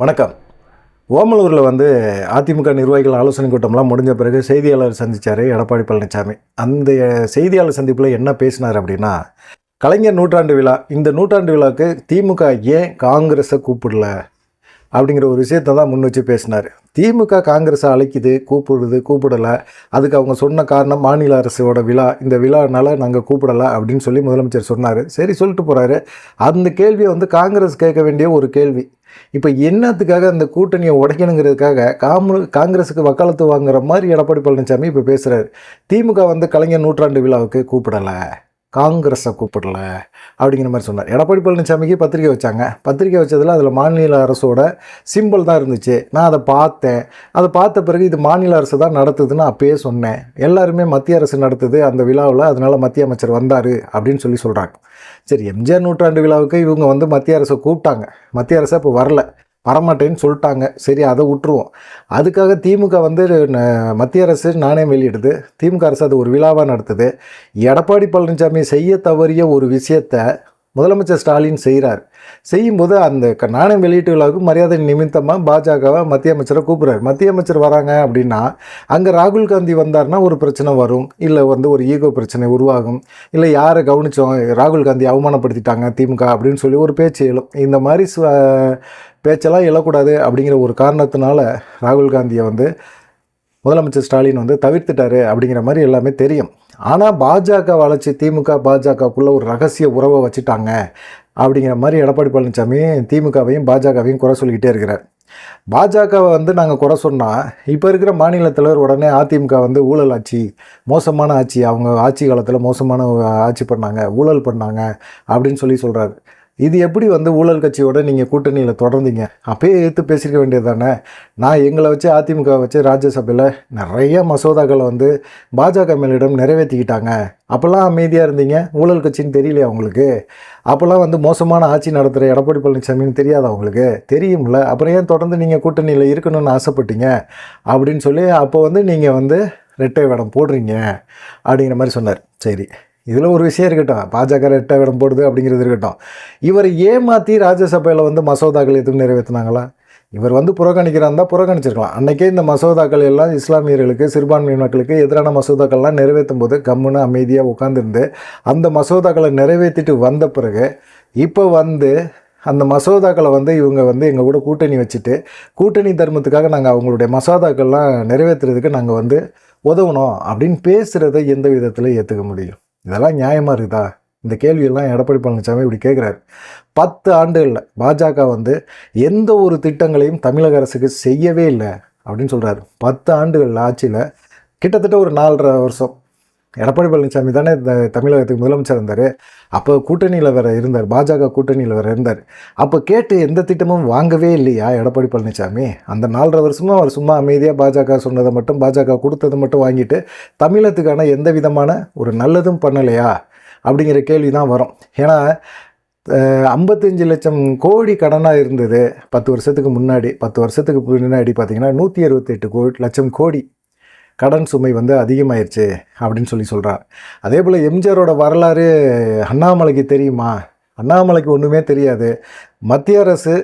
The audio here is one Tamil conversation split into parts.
வணக்கம். ஓமலூரில் வந்து அதிமுக நிர்வாகிகள் ஆலோசனை கூட்டம்லாம் முடிஞ்ச பிறகு செய்தியாளர் சந்தித்தார் எடப்பாடி பழனிசாமி அந்த செய்தியாளர் சந்திப்பில் என்ன பேசினார் அப்படின்னா கலைஞர் நூற்றாண்டு விழா இந்த நூற்றாண்டு விழாவுக்கு திமுக ஏன் காங்கிரஸை கூப்பிடல? அப்படிங்கிற ஒரு விஷயத்தை தான் முன் வச்சு பேசினார். திமுக காங்கிரஸை அழைக்குது கூப்பிடுது கூப்பிடலை. அதுக்கு அவங்க சொன்ன காரணம் மாநில அரசோட விழா இந்த விழானால நாங்கள் கூப்பிடலை அப்படின்னு சொல்லி முதலமைச்சர் சொன்னார். சரி சொல்லிட்டு போகிறாரு அந்த கேள்வியை வந்து காங்கிரஸ் கேட்க வேண்டிய ஒரு கேள்வி. இப்போ என்னத்துக்காக அந்த கூட்டணியை உடைக்கணுங்கிறதுக்காக காமு காங்கிரஸுக்கு வக்காலத்து வாங்குற மாதிரி எடப்பாடி பழனிசாமி இப்போ பேசுகிறாரு திமுக வந்து கலைஞர் நூற்றாண்டு விழாவுக்கு கூப்பிடலை. காங்கிரஸை கூப்பிடல அப்படிங்கிற மாதிரி சொன்னார். எடப்பாடி பழனிசாமிக்கு பத்திரிக்கை வச்சாங்க. பத்திரிக்கை வச்சதில் அதில் மாநில அரசோட சிம்பிள் தான் இருந்துச்சு. நான் அதை பார்த்தேன். அதை பார்த்த பிறகு இது மாநில அரசு தான் நடத்துதுன்னு அப்பயே சொன்னேன். எல்லாருமே மத்திய அரசு நடத்துது அந்த விழாவில் அதனால் மத்திய அமைச்சர் வந்தார் அப்படின்னு சொல்லி சொல்கிறாங்க சரி எம்ஜிஆர் நூற்றாண்டு விழாவுக்கு இவங்க வந்து மத்திய அரசை கூப்பிட்டாங்க. மத்திய அரசு அப்போ வரல. வரமாட்டேன்னு சொல்லிட்டாங்க. சரி அதை விட்டுருவோம். அதுக்காக திமுக வந்து மத்திய அரசு நாணயம் வெளியிடுது. திமுக அரசு அது ஒரு விழாவாக நடத்துது. எடப்பாடி பழனிசாமி செய்ய தவறிய ஒரு விஷயத்தை முதலமைச்சர் ஸ்டாலின் செய்கிறார் செய்யும்போது அந்த க- நாணயம் வெளியீட்டு விழாவுக்கு மரியாதை நிமித்தமாக பாஜகவை மத்திய அமைச்சரை கூப்பிட்றாரு. மத்திய அமைச்சர் வராங்க அப்படின்னா அங்கே ராகுல் காந்தி வந்தார்னா ஒரு பிரச்சனை வரும். இல்லை வந்து ஒரு ஈகோ பிரச்சனை உருவாகும். இல்லை யாரை கவனித்தோம் ராகுல் காந்தி அவமானப்படுத்திட்டாங்க திமுக அப்படின்னு சொல்லி ஒரு பேச்சு எழும். இந்த மாதிரி பேச்செல்லாம் எழக்கூடாது அப்படிங்கிற ஒரு காரணத்தினால ராகுல் காந்தியை வந்து முதலமைச்சர் ஸ்டாலின் வந்து தவிர்த்துட்டாரு அப்படிங்கிற மாதிரி எல்லாமே தெரியும். ஆனால் பாஜக வளர்ச்சி திமுக பாஜகக்குள்ள ஒரு ரகசிய உறவை வச்சுட்டாங்க அப்படிங்கிற மாதிரி எடப்பாடி பழனிசாமி திமுகவையும் பாஜகவையும் குறை சொல்லிக்கிட்டே இருக்கிறார். பாஜகவை வந்து நாங்கள் குறை சொன்னால் இப்போ இருக்கிற மாநில தலைவர் உடனே அதிமுக வந்து ஊழல் ஆட்சி மோசமான ஆட்சி அவங்க ஆட்சி காலத்தில் மோசமான ஆட்சி பண்ணாங்க ஊழல் பண்ணாங்க அப்படின்னு சொல்லி சொல்கிறாரு இது எப்படி வந்து ஊழல் கட்சியோட நீங்கள் கூட்டணியில் தொடர்ந்தீங்க? அப்பயே எடுத்து பேசியிருக்க வேண்டியது தானே நான் எங்களை வச்சு அதிமுக வச்சு ராஜ்யசபையில் நிறைய மசோதாக்களை வந்து பாஜக மேலிடம் நிறைவேற்றிக்கிட்டாங்க அப்போல்லாம் அமைதியாக இருந்தீங்க? ஊழல் கட்சின்னு தெரியலையா உங்களுக்கு? அப்போல்லாம் வந்து மோசமான ஆட்சி நடத்துகிற எடப்பாடி பழனிசாமின்னு தெரியாதா உங்களுக்கு? தெரியும்ல. அப்புறம் ஏன் தொடர்ந்து நீங்கள் கூட்டணியில் இருக்கணும்னு ஆசைப்பட்டீங்க? அப்படின்னு சொல்லி அப்போ வந்து நீங்கள் வந்து ரெட்டை வேடம் போடுறீங்க. அப்படிங்கிற மாதிரி சொன்னார். சரி. இதில் ஒரு விஷயம் இருக்கட்டும். பாஜக ரெட்டை வேடம் போடுது அப்படிங்கிறது இருக்கட்டும். இவர் ஏமாற்றி ராஜ்யசபையில் வந்து மசோதாக்கள் எதுவும் நிறைவேற்றினாங்களா இவர் வந்து புறக்கணிக்கிறாந்தா புறக்கணிச்சிருக்கலாம். அன்றைக்கே இந்த மசோதாக்கள் எல்லாம் இஸ்லாமியர்களுக்கு சிறுபான்மை மக்களுக்கு எதிரான மசோதாக்கள்லாம் நிறைவேற்றும் போது கம்முன்னு அமைதியாக உட்காந்துருந்து அந்த மசோதாக்களை நிறைவேற்றிட்டு வந்த பிறகு இப்போ வந்து அந்த மசோதாக்களை வந்து இவங்க வந்து எங்கள் கூட கூட்டணி வச்சுட்டு கூட்டணி தர்மத்துக்காக நாங்கள் அவங்களுடைய மசோதாக்கள்லாம் நிறைவேற்றுறதுக்கு நாங்கள் வந்து உதவணும் அப்படின்னு பேசுகிறத எந்த விதத்தில் ஏற்றுக்க முடியும். இதெல்லாம் நியாயமாக இருக்குதா? இந்த கேள்வியெல்லாம் எடப்பாடி பழனிசாமி இப்படி கேட்குறாரு பத்து ஆண்டுகளில் பாஜக வந்து எந்த ஒரு திட்டங்களையும் தமிழக அரசுக்கு செய்யவே இல்லை அப்படின்னு சொல்கிறாரு பத்து ஆண்டுகள் ஆட்சியில் கிட்டத்தட்ட ஒரு நாலரை வருஷம் எடப்பாடி பழனிசாமி தானே இந்த தமிழகத்துக்கு முதலமைச்சர் இருந்தார். அப்போ கூட்டணியில் வேற இருந்தார். பாஜக கூட்டணியில் வேறு இருந்தார். அப்போ கேட்டு எந்த திட்டமும் வாங்கவே இல்லையா எடப்பாடி பழனிசாமி? அந்த நாலரை வருஷமும் அவர் சும்மா அமைதியாக பாஜக சொன்னதை மட்டும் பாஜக கொடுத்ததை மட்டும் வாங்கிட்டு தமிழகத்துக்கான எந்த விதமான ஒரு நல்லதும் பண்ணலையா? அப்படிங்கிற கேள்வி தான் வரும். ஏன்னா ஐம்பத்தஞ்சு லட்சம் கோடி கடனாக இருந்தது பத்து வருஷத்துக்கு முன்னாடி. பத்து வருஷத்துக்கு முன்னாடி பார்த்தீங்கன்னா நூற்றி அறுபத்தெட்டு கோ லட்சம் கோடி. கடன் சுமை வந்து அதிகமாயிருச்சு அப்படின்னு சொல்லி சொல்கிறார் அதே போல் எம்ஜிஆரோட வரலாறு அண்ணாமலைக்கு தெரியுமா? அண்ணாமலைக்கு ஒன்றுமே தெரியாது. மத்திய அரசு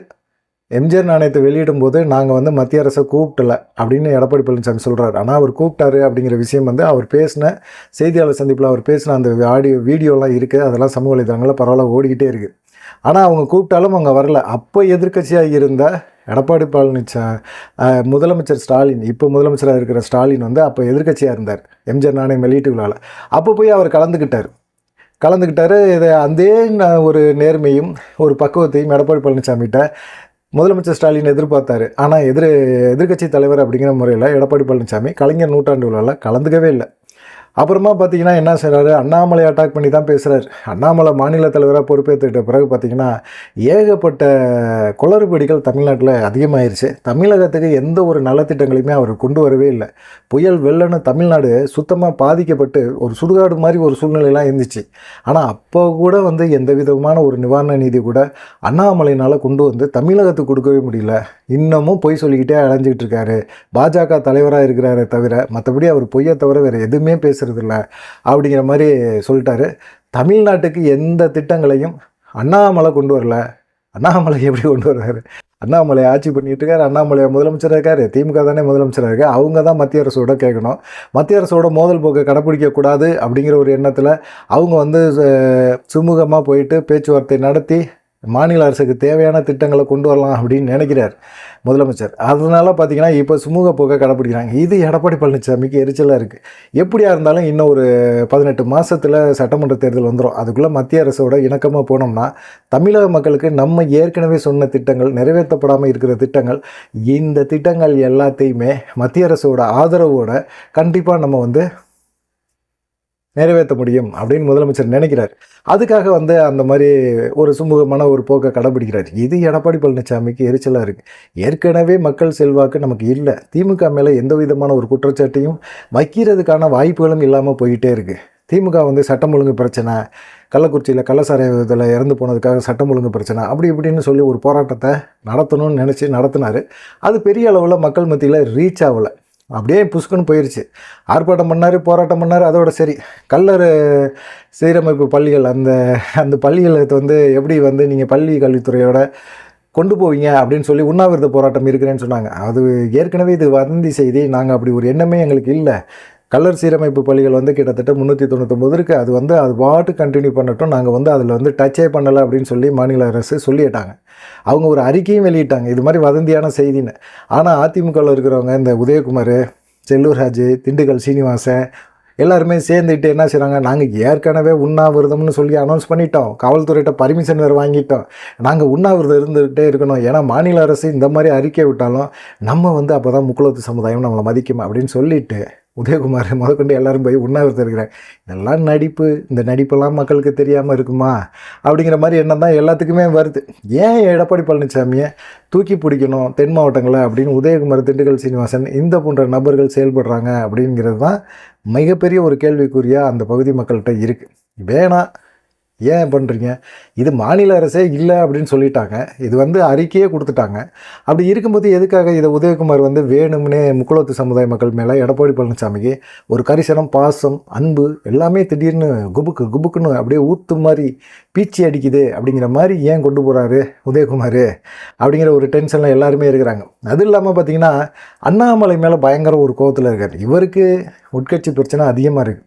எம்ஜிஆர் நாணயத்தை வெளியிடும் போது நாங்கள் வந்து மத்திய அரசை கூப்பிட்டல அப்படின்னு எடப்பாடி பழனிசாமி சொல்கிறார் ஆனால் அவர் கூப்பிட்டாரு அப்படிங்கிற விஷயம் வந்து அவர் பேசின செய்தியாளர் சந்திப்பில் அவர் பேசின அந்த ஆடியோ வீடியோலாம் இருக்குது அதெல்லாம் சமூக வலைதளங்களில் பரவாயில்ல ஓடிக்கிட்டே இருக்குது ஆனால் அவங்க கூப்பிட்டாலும் அவங்க வரல. அப்போ எதிர்க்கட்சியாக இருந்த எடப்பாடி பழனிசா முதலமைச்சர் ஸ்டாலின் இப்போ முதலமைச்சராக இருக்கிற ஸ்டாலின் வந்து அப்போ எதிர்க்கட்சியாக இருந்தார். எம்ஜிஆர் நாணயம் வெளியீட்டு விழாவில் அப்போ போய் அவர் கலந்துக்கிட்டார். கலந்துக்கிட்டார் இதை அதே ஒரு நேர்மையும் ஒரு பக்குவத்தையும் எடப்பாடி பழனிசாமிகிட்ட முதலமைச்சர் ஸ்டாலின் எதிர்பார்த்தாரு. ஆனால் எதிர் எதிர்க்கட்சி தலைவர் அப்படிங்கிற முறையில் எடப்பாடி பழனிசாமி கலைஞர் நூற்றாண்டு விழாவில் கலந்துக்கவே இல்லை. அப்புறமா பார்த்தீங்கன்னா என்ன செய்கிறாரு அண்ணாமலை அட்டாக் பண்ணி தான் பேசுகிறார் அண்ணாமலை மாநில தலைவராக பொறுப்பேற்றுக்கிட்ட பிறகு பார்த்தீங்கன்னா ஏகப்பட்ட குளறுபடிகள் தமிழ்நாட்டில் அதிகமாயிருச்சு. தமிழகத்துக்கு எந்த ஒரு நலத்திட்டங்களையுமே அவர் கொண்டு வரவே இல்லை. புயல் வெள்ளன்னு தமிழ்நாடு சுத்தமாக பாதிக்கப்பட்டு ஒரு சுடுகாடு மாதிரி ஒரு சூழ்நிலையெல்லாம் இருந்துச்சு. ஆனால் அப்போ கூட வந்து எந்த விதமான ஒரு நிவாரண நிதி கூட அண்ணாமலையினால் கொண்டு வந்து தமிழகத்துக்கு கொடுக்கவே முடியல. இன்னமும் பொய் சொல்லிக்கிட்டே அடைஞ்சிக்கிட்டு இருக்காரு. பாஜக தலைவராக இருக்கிறாரே தவிர மற்றபடி அவர் பொய்யை தவிர வேறு எதுவுமே இல்லை அப்படிங்கிற மாதிரி சொல்லிட்டாரு. தமிழ்நாட்டுக்கு எந்த திட்டங்களையும் அண்ணாமலை கொண்டு வரல. அண்ணாமலை எப்படி கொண்டு வர்றாரு? அண்ணாமலை ஆட்சி பண்ணிட்டு இருக்காரு. அண்ணாமலை முதலமைச்சராக இருக்காரு. திமுக தானே முதலமைச்சராக இருக்கு. அவங்க தான் மத்திய அரசோட கேட்கணும். மத்திய அரசோட மோதல் போக்கை கடைப்பிடிக்கக்கூடாது அப்படிங்கிற ஒரு எண்ணத்தில் அவங்க வந்து சுமூகமாக போயிட்டு பேச்சுவார்த்தை நடத்தி மாநில அரசுக்கு தேவையான திட்டங்களை கொண்டு வரலாம் அப்படின்னு நினைக்கிறார் முதலமைச்சர். அதனால பார்த்தீங்கன்னா இப்போ சுமூக போக்கை கடைப்பிடிக்கிறாங்க. இது எடப்பாடி பழனிசாமிக்கு எரிச்சலாக இருக்குது எப்படியா இருந்தாலும் இன்னும் ஒரு பதினெட்டு மாதத்தில் சட்டமன்ற தேர்தல் வந்துடும் அதுக்குள்ளே மத்திய அரசோட இணக்கமாக போனோம்னா தமிழக மக்களுக்கு நம்ம ஏற்கனவே சொன்ன திட்டங்கள் நிறைவேற்றப்படாமல் இருக்கிற திட்டங்கள் இந்த திட்டங்கள் எல்லாத்தையுமே மத்திய அரசோட ஆதரவோட கண்டிப்பாக நம்ம வந்து நிறைவேற்ற முடியும் அப்படின்னு முதலமைச்சர் நினைக்கிறார். அதுக்காக வந்து அந்த மாதிரி ஒரு சுமூகமான ஒரு போக்கை கடைபிடிக்கிறார் இது எடப்பாடி பழனிசாமிக்கு எரிச்சலாக இருக்குது ஏற்கனவே மக்கள் செல்வாக்கு நமக்கு இல்லை. திமுக மேலே எந்த விதமான ஒரு குற்றச்சாட்டையும் வைக்கிறதுக்கான வாய்ப்புகளும் இல்லாமல் போயிட்டே இருக்குது திமுக வந்து சட்டம் ஒழுங்கு பிரச்சனை கள்ளக்குறிச்சியில் கள்ளசாராயத்தில் இறந்து போனதுக்காக சட்டம் ஒழுங்கு பிரச்சனை அப்படி இப்படின்னு சொல்லி ஒரு போராட்டத்தை நடத்தணும்னு நினச்சி நடத்தினார். அது பெரிய அளவில் மக்கள் மத்தியில் ரீச் ஆகலை. அப்படியே புஷ்குன்னு போயிடுச்சு ஆர்ப்பாட்டம் பண்ணார் போராட்டம் பண்ணார் அதோட சரி. கல்லர் சீரமைப்பு பள்ளிகள் அந்த அந்த பள்ளிகளுக்கு வந்து எப்படி வந்து நீங்கள் பள்ளி கல்வித்துறையோட கொண்டு போவீங்க அப்படின்னு சொல்லி உண்ணாவிரத போராட்டம் இருக்கிறேன்னு சொன்னாங்க. அது ஏற்கனவே இது வதந்தி செய்தி நாங்கள் அப்படி ஒரு எண்ணமே எங்களுக்கு இல்லை. கலர் சீரமைப்பு பள்ளிகள் வந்து கிட்டத்தட்ட முந்நூற்றி தொண்ணூத்தொம்பது இருக்குது அது வந்து அது பாட்டு கண்டினியூ பண்ணட்டும். நாங்கள் வந்து அதில் வந்து டச்சே பண்ணலை அப்படின்னு சொல்லி மாநில அரசு சொல்லிட்டாங்க. அவங்க ஒரு அறிக்கையும் வெளியிட்டாங்க. இது மாதிரி வதந்தியான செய்தின்னு. ஆனால் அதிமுகவில் இருக்கிறவங்க இந்த உதயகுமார் செல்லூர்ராஜ் திண்டுக்கல் சீனிவாசன் எல்லாருமே சேர்ந்துட்டு என்ன செய்கிறாங்க நாங்கள் ஏற்கனவே உண்ணாவிரதம்னு சொல்லி அனௌன்ஸ் பண்ணிட்டோம். காவல்துறையிட்ட பர்மிஷன் வேறு வாங்கிட்டோம். நாங்கள் உண்ணாவிரதம் இருந்துகிட்டே இருக்கணும். ஏன்னா மாநில அரசு இந்த மாதிரி அறிக்கை விட்டாலும் நம்ம வந்து அப்போ தான் முக்குளத்து சமுதாயம் நம்மளை மதிக்கும் அப்படின்னு சொல்லிட்டு உதயகுமார் முதற்கொண்டு எல்லாரும் போய் உண்ணாவிரதம் இருக்கிறேன் இதெல்லாம் நடிப்பு இந்த நடிப்பெல்லாம் மக்களுக்கு தெரியாமல் இருக்குமா? அப்படிங்கிற மாதிரி எண்ணம் தான் எல்லாத்துக்குமே வருது. ஏன் எடப்பாடி பழனிசாமியை தூக்கி பிடிக்கணும் தென் மாவட்டங்களில் அப்படின்னு உதயகுமார் திண்டுக்கல் சீனிவாசன் இந்த போன்ற நபர்கள் செயல்படுறாங்க அப்படிங்கிறது தான் மிகப்பெரிய ஒரு கேள்விக்குறியாக அந்த பகுதி மக்கள்கிட்ட இருக்குது வேணாம் ஏன் பண்ணுறீங்க இது மாநில அரசே இல்லை அப்படின்னு சொல்லிட்டாங்க. இது வந்து அறிக்கையே கொடுத்துட்டாங்க. அப்படி இருக்கும்போது எதுக்காக இதை உதயகுமார் வந்து வேணும்னே முக்குளத்து சமுதாய மக்கள் மேலே எடப்பாடி பழனிசாமிக்கு ஒரு கரிசனம் பாசம் அன்பு எல்லாமே திடீர்னு குபுக்கு குபுக்குன்னு அப்படியே ஊத்து மாதிரி பீச்சி அடிக்குது அப்படிங்கிற மாதிரி ஏன் கொண்டு போகிறாரு உதயகுமார் அப்படிங்கிற ஒரு டென்ஷனில் எல்லாருமே இருக்கிறாங்க. அது இல்லாமல் பார்த்தீங்கன்னா அண்ணாமலை மேலே பயங்கர ஒரு கோவத்தில் இருக்கார். இவருக்கு உட்கட்சி பிரச்சனை அதிகமாக இருக்குது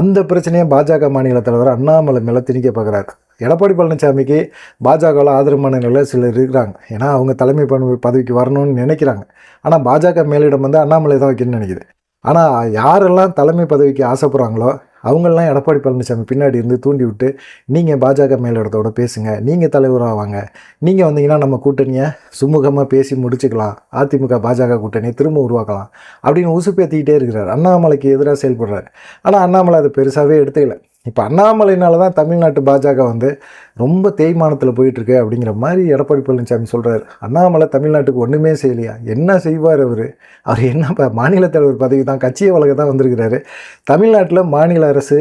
அந்த பிரச்சனையை பாஜக மாநில தலைவர் அண்ணாமலை மேலே திணிக்க பார்க்குறாரு. எடப்பாடி பழனிசாமிக்கு பாஜகவில் ஆதரவான நிலையில் சிலர் இருக்கிறாங்க. ஏன்னா அவங்க தலைமை பதவிக்கு வரணும்னு நினைக்கிறாங்க. ஆனால் பாஜக மேலிடம் வந்து அண்ணாமலை தான் வைக்கணும்னு நினைக்கிது. ஆனால் யாரெல்லாம் தலைமை பதவிக்கு ஆசைப்படுறாங்களோ அவங்களாம் எடப்பாடி பழனிசாமி பின்னாடி இருந்து தூண்டி விட்டு நீங்கள் பாஜக மேலிடத்தோட பேசுங்க. நீங்கள் தலைவராக வாங்க. நீங்கள் வந்தீங்கன்னா நம்ம கூட்டணியை சுமூகமாக பேசி முடிச்சுக்கலாம். அதிமுக பாஜக கூட்டணியை திரும்ப உருவாக்கலாம். அப்படின்னு உசுப்பேற்றிக்கிட்டே இருக்கிறார். அண்ணாமலைக்கு எதிராக செயல்படுறார். ஆனால் அண்ணாமலை அதை பெருசாகவே எடுத்துக்கல. இப்போ அண்ணாமலைனால தான் தமிழ்நாட்டு பாஜக வந்து ரொம்ப தேய்மானத்தில் போயிட்டுருக்கு அப்படிங்கிற மாதிரி எடப்பாடி பழனிசாமி சொல்கிறார் அண்ணாமலை தமிழ்நாட்டுக்கு ஒன்றுமே செய்யலையா? என்ன செய்வார் அவர்? அவர் என்ன இப்போ மாநில தலைவர் பதவி தான் கட்சியை வழக்க தான் வந்திருக்கிறாரு. தமிழ்நாட்டில் மாநில அரசு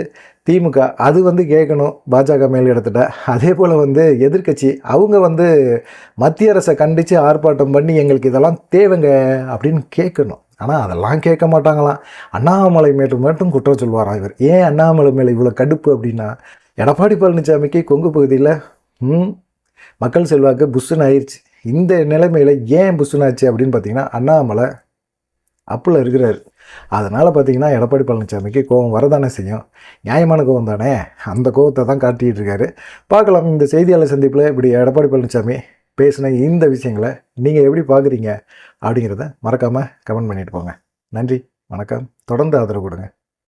திமுக அது வந்து கேட்கணும் பாஜக மேல் இடத்துல அதே போல் வந்து எதிர்கட்சி அவங்க வந்து மத்திய அரசை கண்டித்து ஆர்ப்பாட்டம் பண்ணி எங்களுக்கு இதெல்லாம் தேவைங்க அப்படின்னு கேட்கணும். ஆனால் அதெல்லாம் கேட்க மாட்டாங்களாம். அண்ணாமலை மேட்டு மட்டும் குற்றம் சொல்வாராம் இவர்? ஏன் அண்ணாமலை மேலே இவ்வளோ கடுப்பு அப்படின்னா? எடப்பாடி பழனிசாமிக்கு கொங்கு பகுதியில் மக்கள் செல்வாக்கு புஷ்ஷுன்னு ஆயிடுச்சு இந்த நிலைமையில் ஏன் புஷ்ஷுன்னு அப்படின்னு பார்த்தீங்கன்னா அண்ணாமலை அப்பில் இருக்கிறார். அதனால் பார்த்தீங்கன்னா எடப்பாடி பழனிசாமிக்கு கோவம் வரதானே செய்யும். நியாயமான கோவம் தானே? அந்த கோவத்தை தான் காட்டிகிட்டு இருக்காரு. பார்க்கலாம் இந்த செய்தியாளர் சந்திப்பில் இப்படி எடப்பாடி பழனிசாமி பேசின இந்த விஷயங்களை நீங்கள் எப்படி பார்க்குறீங்க அப்படிங்கிறத மறக்காமல் கமெண்ட் பண்ணிட்டு போங்க. நன்றி வணக்கம். தொடர்ந்து ஆதரவு கொடுங்க.